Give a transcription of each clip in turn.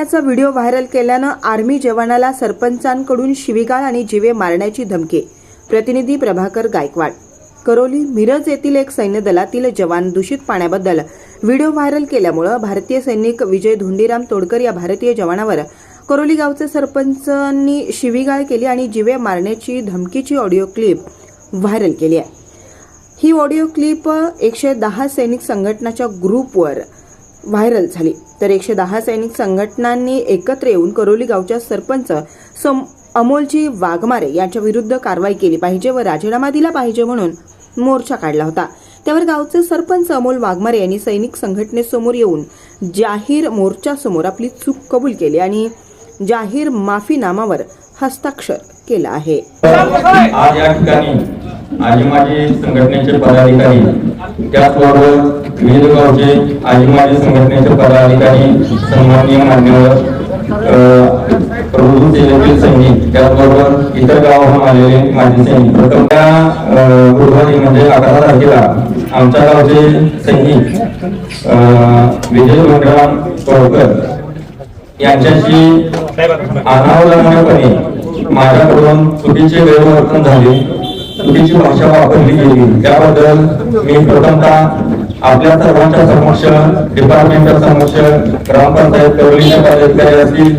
मारण्याचा video viral केल्यानं army जवानाला सरपंचांकडून शिवीगाळ आणि जीवे मारण्याची धमकी. प्रतिनिधी प्रभाकर गायकवाड. करोली मिरज येथील एक सैन्य दलातील जवान दूषित पाण्याबद्दल व्हिडिओ व्हायरल केल्यामुळं भारतीय सैनिक विजय धोंडीराम तोडकर या भारतीय जवानावर करोली गावचे सरपंचांनी शिवीगाळ केली आणि जीवे मारण्याची धमकीची ऑडिओ क्लिप व्हायरल केली आहे. ही ऑडिओ क्लिप एकशे दहा सैनिक संघटनाच्या ग्रुपवर व्हायरल झाली. तर एकशे दहा सैनिक संघटनांनी एकत्र येऊन करोली गावच्या सरपंच सम अमोलजी वाघमारे यांच्या विरुद्ध कारवाई केली पाहिजे व राजीनामा दिला पाहिजे म्हणून मोर्चा काढला होता. त्यावर गावचे सरपंच अमोल वाघमारे यांनी सैनिक संघटनेसमोर येऊन जाहीर मोर्चासमोर आपली चूक कबूल केली आणि जाहीर माफीनामावर हस्ताक्षर केला आहे. आज या ठिकाणी आजीमाजी संघटनेचे पदाधिकारी त्याचबरोबर विविध गावचे आजीमाजी संघटनेचे पदाधिकारी सन्माननीय मान्यवर प्रभू जिल्ह्यातील सैनिक त्याचबरोबर इतर गावाहून आलेले माजी सैनिक. प्रथम त्या गुरुवारी म्हणजे अकरा तारखेला आमच्या गावचे सैनिक विजय मंडळराम तोडकर यांच्याशी अनावलंबपणे माझ्याकडून चुकीचे गैरवर्तन झाले. चुकीची भाषा वापरली गेली त्याबद्दल मी प्रथमतः आपल्या सर्वांच्या समक्ष डिपार्टमेंटच्या समक्ष ग्रामपंचायत कवलीचे पदाधिकारी असतील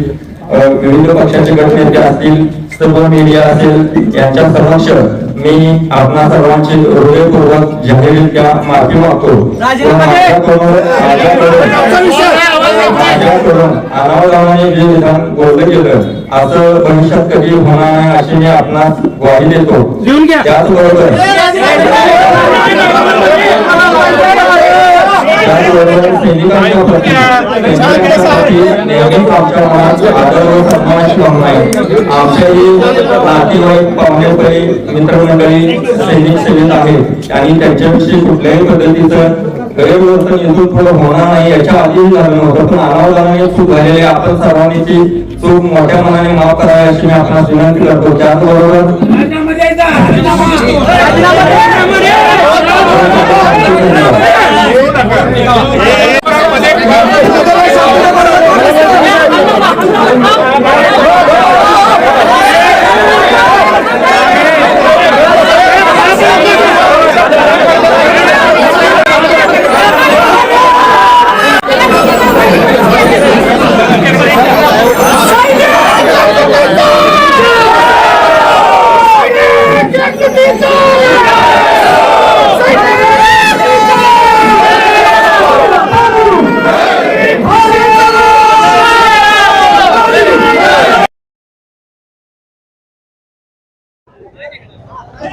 विविध पक्षाचे गटनेते असतील सर्व मीडिया असेल यांच्या समक्ष मी आपणा सर्वांची हृदयपूर्वक जाहीररित्या माफी मागतो. माझ्याकडून अनावधानाने जे विधान बोललं गेलं असं भविष्यात कधी होणार नाही अशी मी आपणास ग्वाही देतो. त्याचबरोबर त्याचबरोबर सैनिकांच्या प्रती सैनिकांच्या प्रती नेहमीच आमच्या मनात आदर व सन्मानाची भावना आहे आमच्याही नातेवाईक पाहुणेपरी मित्रमंडळी सैनिक सेवेत आहेत आणि त्यांच्याविषयी कुठल्याही पद्धतीचं गैरवर्तन इथून पुढे होणार नाही याच्या आधीही झालं नव्हतं पण अनावधानाने चूक झालेली आहे. आपण सर्वांनी ती चूक मोठ्या मनाने माफ करावी अशी मी आपणास विनंती करतो त्याचबरोबर Yeah.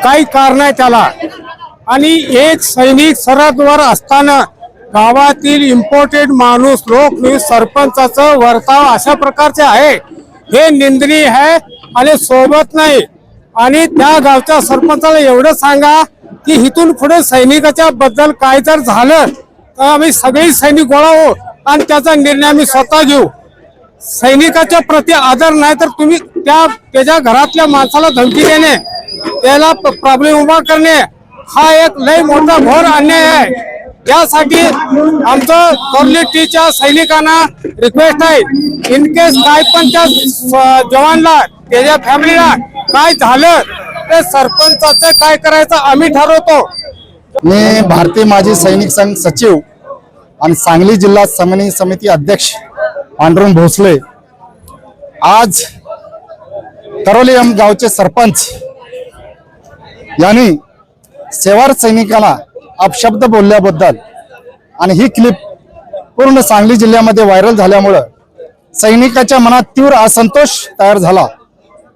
काही कारण आहे त्याला. आणि एक सैनिक सरहदवर असताना गावातील इम्पोर्टेड माणूस लोक सरपंचाचं वर्ताव अशा प्रकारचे आहे. हे निंदनीय आहे आणि सोबत नाही. आणि त्या गावच्या सरपंचाला एवढं सांगा की इथून पुढे सैनिकाच्या बद्दल काय जर झालं तर आम्ही सगळी सैनिक गोळा हो आणि त्याचा निर्णय आम्ही स्वतः घेऊ. सैनिकाच्या प्रति आदर नाही तर तुम्ही त्या त्याच्या घरातल्या माणसाला धमकी देणे. त्याला प्रॉब्लेम उभा करणे हा एक लय मोठा घोर अन्याय आहे. यासाठी आमचं कम्युनिटीच्या सैनिकांना रिक्वेस्ट आहे. इन केस काय पण त्या जवानला त्याच्या फॅमिलीला काय झालं ते सरपंचाचं काय करायचं आम्ही ठरवतो. मी भारतीय माजी सैनिक संघ सचिव आणि सांगली जिल्हा समन्वय समिती अध्यक्ष पांडुरंग भोसले. आज तरोली गावचे सरपंच यांनी सेवार सैनिकाला अपशब्द बोलल्याबद्दल आणि ही क्लिप पूर्ण सांगली जिल्ह्यामध्ये व्हायरल झाल्यामुळं सैनिकाच्या मनात तीव्र असंतोष तयार झाला.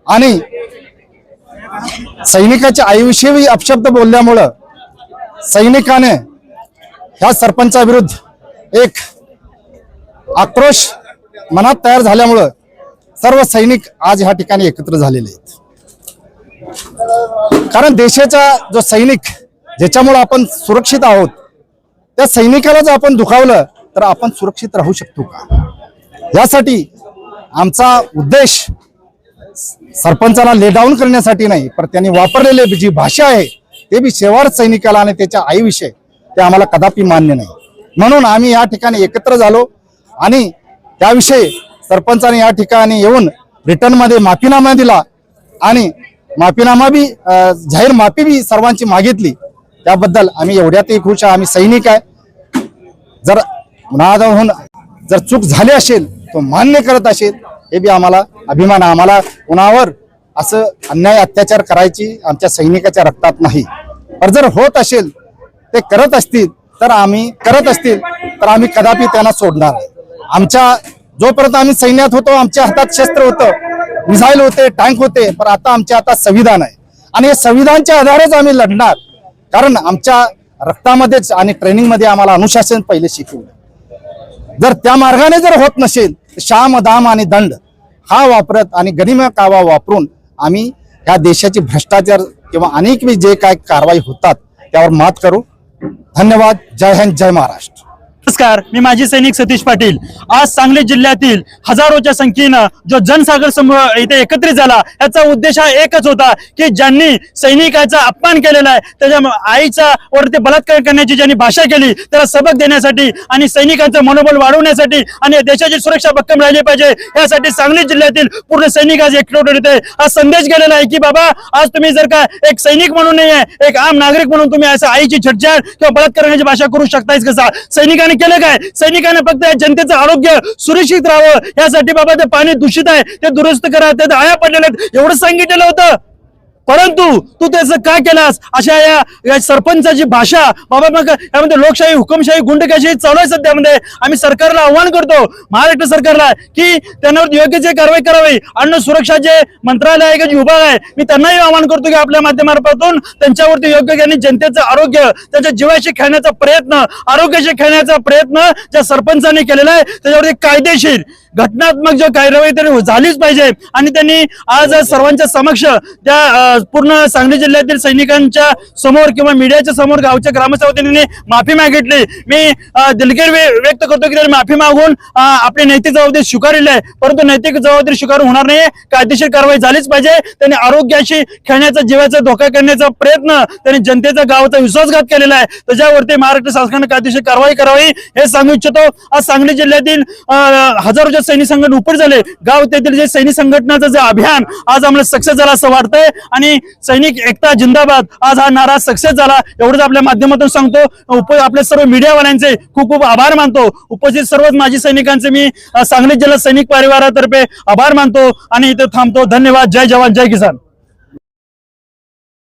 आणि सैनिकाच्या आईविषयी अपशब्द बोलल्यामुळं सैनिकाने ह्या सरपंचाविरुद्ध एक आक्रोश मनात तयार झाल्यामुळं सर्व सैनिक आज ह्या ठिकाणी एकत्र झालेले आहेत. कारण देशाचा जो सैनिक ज्याच्यामुळे आपण सुरक्षित आहोत त्या सैनिकाला जर आपण दुखावलं तर आपण सुरक्षित राहू शकतो का? यासाठी आमचा उद्देश सरपंचाला ले डाऊन करण्यासाठी नाही पण त्यांनी वापरलेले जी भाषा आहे ते बी शेवार सैनिकाला आणि त्याच्या आईविषयी ते आम्हाला कदापि मान्य नाही. म्हणून आम्ही या ठिकाणी एकत्र झालो आणि त्याविषयी सरपंचाने या ठिकाणी येऊन ब्रिटनमध्ये माफीनामा दिला आणि माफीनामा बी जाहीर माफी बी सर्वांची मागितली. त्याबद्दल आम्ही एवढ्यातही खुश आहे. आम्ही सैनिक आहे. जर मुनादाहून जर चूक झाली असेल तो मान्य करत असेल हे बी आम्हाला अभिमान आम्हाला कुणावर असं अन्याय अत्याचार करायची आमच्या सैनिकाच्या रक्तात नाही. पण जर होत असेल ते करत असतील तर आम्ही करत असतील तर आम्ही कदापि त्यांना सोडणार आमच्या जोपर्यंत आम्ही सैन्यात होतो आमच्या हातात शस्त्र होतं मिसाईल होते टँक होते पण आता आमच्या आता संविधान आहे. आणि हे संविधानच्या आधारेच आम्ही लढणार. कारण आमच्या रक्तामध्येच आणि ट्रेनिंगमध्ये आम्हाला अनुशासन पहिले शिकवलं. जर त्या मार्गाने जर होत नसेल तर शाम दाम आणि दंड हा वापरत आणि गनिमा कावा वापरून आम्ही या देशाची भ्रष्टाचार किंवा अनेक जे काय कारवाई होतात त्यावर मात करू. धन्यवाद. जय हिंद जय महाराष्ट्र. नमस्कार मी माजी सैनिक सतीश पाटील. आज सांगली जिल्ह्यातील हजारोच्या संख्येनं जो जनसागर समूह इथे एकत्रित झाला याचा उद्देश हा एकच होता की ज्यांनी सैनिकाचा अपमान केलेला आहे त्याच्या आईचा वरती बलात्कार करण्याची ज्यांनी भाषा केली त्याला सबक देण्यासाठी आणि सैनिकांचं मनोबल वाढवण्यासाठी आणि देशाची सुरक्षा भक्कम राहिली पाहिजे. यासाठी सांगली जिल्ह्यातील पूर्ण सैनिक आज एकटोट येते हा संदेश गेलेला आहे की बाबा आज तुम्ही जर का एक सैनिक म्हणून नाही आहे एक आम नागरिक म्हणून तुम्ही असं आईची छटछाट किंवा बलात्कार करण्याची भाषा करू शकतायच कसा? सैनिकांनी केलं काय? सैनिकांना फक्त या जनतेचं आरोग्य सुरक्षित राहावं. यासाठी बाबा ते पाणी दूषित आहे ते दुरुस्त करा ते आया पडलेले आहेत. एवढं सांगितलेलं होतं. परंतु तू त्याचं काय केलास? अशा या या सरपंचाची भाषा बाबा मग यामध्ये लोकशाही हुकुमशाही गुंडकाशाही चालू आहे सध्यामध्ये. आम्ही सरकारला आव्हान करतो महाराष्ट्र सरकारला की त्यांच्यावर योग्य जे कारवाई करावी. अन्न सुरक्षा जे मंत्रालय आहे जे विभाग आहे मी त्यांनाही आव्हान करतो की आपल्या माध्यमातून त्यांच्यावरती योग्य ज्ञानी जनतेचं आरोग्य त्यांच्या जीवाशी खेळण्याचा प्रयत्न आरोग्याशी खेळण्याचा प्रयत्न ज्या सरपंचांनी केलेला आहे त्याच्यावरती कायदेशीर घटनात्मक जो कारवाई त्यांनी झालीच पाहिजे. आणि त्यांनी आज सर्वांच्या समक्ष त्या अ, पूर्ण सांगली जिल्ह्यातील सैनिकांच्या समोर किंवा मीडियाच्या समोर गावच्या ग्रामस्थ वतीने माफी मागितली. मी दिलगीर व्यक्त करतो की माफी मागून आपली नैतिक जबाबदारी स्वीकारलेली आहे. परंतु नैतिक जबाबदारी स्वीकारून होणार नाही कायदेशीर कारवाई झालीच पाहिजे. त्यांनी आरोग्याशी खेळण्याचा जीवाचा धोका करण्याचा प्रयत्न त्यांनी जनतेचा गावाचा विश्वासघात केलेला आहे. त्याच्यावरती महाराष्ट्र शासनाने कायदेशीर कारवाई करावी हे सांगू इच्छितो. आज सांगली जिल्ह्यातील हजारोच्या सैनिक संघटना उपट झाले. गाव तेथील जे सैनिक संघटनाचं जे अभियान आज आम्हाला सक्सेस झाला असं वाटतंय. आणि सैनिक एकता जिंदाबाद. आज हा नारा सक्सेस झाला. एवढंच आपल्या माध्यमातून सांगतो. उप आपल्या सर्व मीडियावाल्यांचे खूप खूप आभार मानतो. उपस्थित सर्वच माजी सैनिकांचे मी सांगली जिल्हा सैनिक परिवारातर्फे आभार मानतो आणि इथे थांबतो. धन्यवाद. जय जवान. जय किसान.